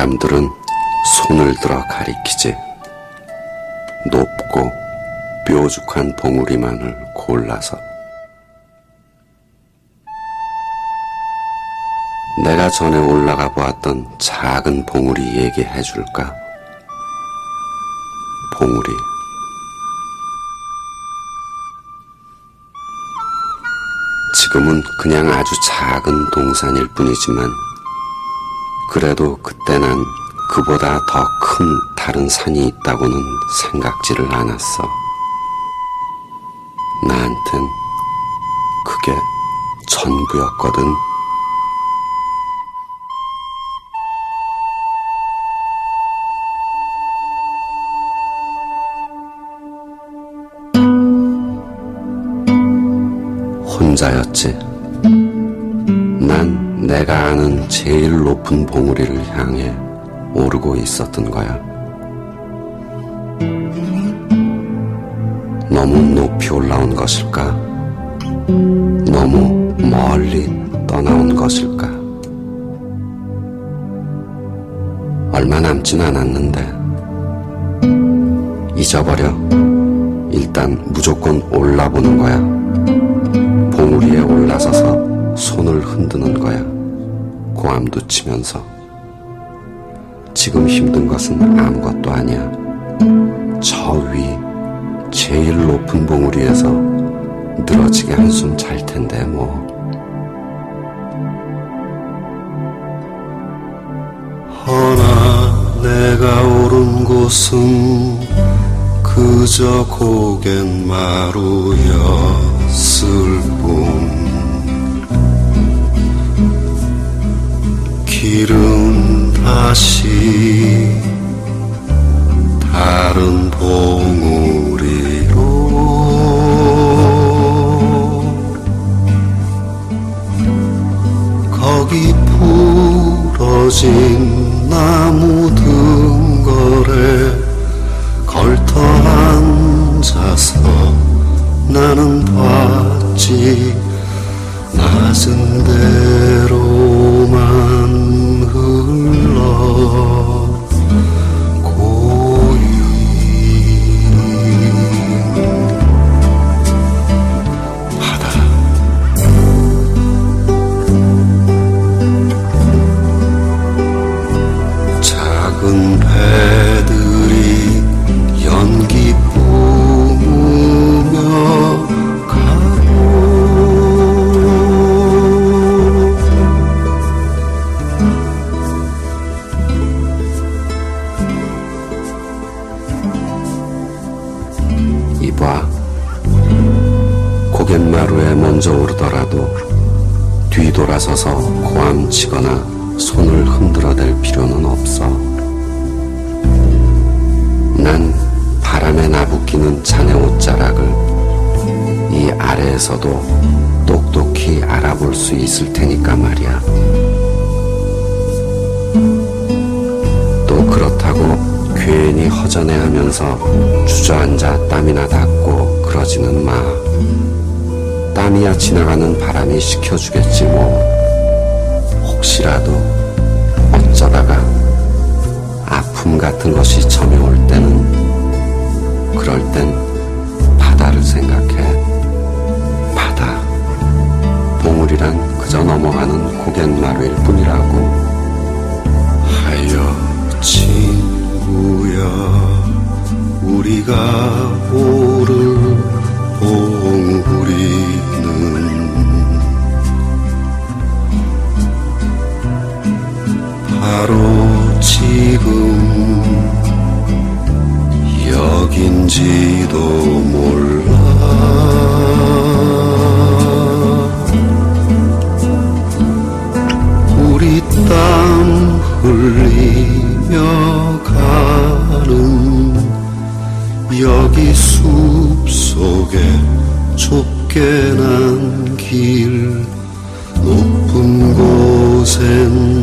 사람들은 손을 들어 가리키지. 높고 뾰족한 봉우리만을 골라서. 내가 전에 올라가 보았던 작은 봉우리 얘기해 줄까? 봉우리. 지금은 그냥 아주 작은 동산일 뿐이지만, 그래도 그때 난 그보다 더 큰 다른 산이 있다고는 생각지를 않았어. 나한텐 그게 전부였거든. 혼자였지. 난 내가 아는 제일 높은 봉우리를 향해 오르고 있었던 거야. 너무 높이 올라온 것일까? 너무 멀리 떠나온 것일까? 얼마 남진 않았는데, 잊어버려. 일단 무조건 올라보는 거야. 봉우리에 올라서서 손을 흔드는 거야. 고함도 치면서. 지금 힘든 것은 아무것도 아니야. 저 위, 제일 높은 봉우리에서 늘어지게 한숨 잘 텐데, 뭐. 허나 내가 오른 곳은 그저 고갯마루였을 길은 다시 다른 봉우리로. 거기 부러진 나무 등걸에 걸터 앉아서 나는 봤지. 낮은 대로만 이봐. 고갯마루에 먼저 오르더라도 뒤돌아서서 고함치거나 손을 흔들어댈 필요는 없어. 난 바람에 나부끼는 자네 옷자락을 이 아래에서도 똑똑히 알아볼 수 있을 테니까 말이야. 허전해 하면서 주저앉아 땀이나 닦고 그러지는 마. 땀이야 지나가는 바람이 식혀주겠지 뭐. 혹시라도 어쩌다가 아픔 같은 것이 점여올 때는 그럴 땐 바다를 생각해. 바다. 봉우리란 그저 넘어가는 고갯마루일 뿐이라고. 우리가 오를 봉우리는 바로 지금 여긴지도 몰라. 우리 땀 흘리며 여기 숲속에 좁게 난 길 높은 곳엔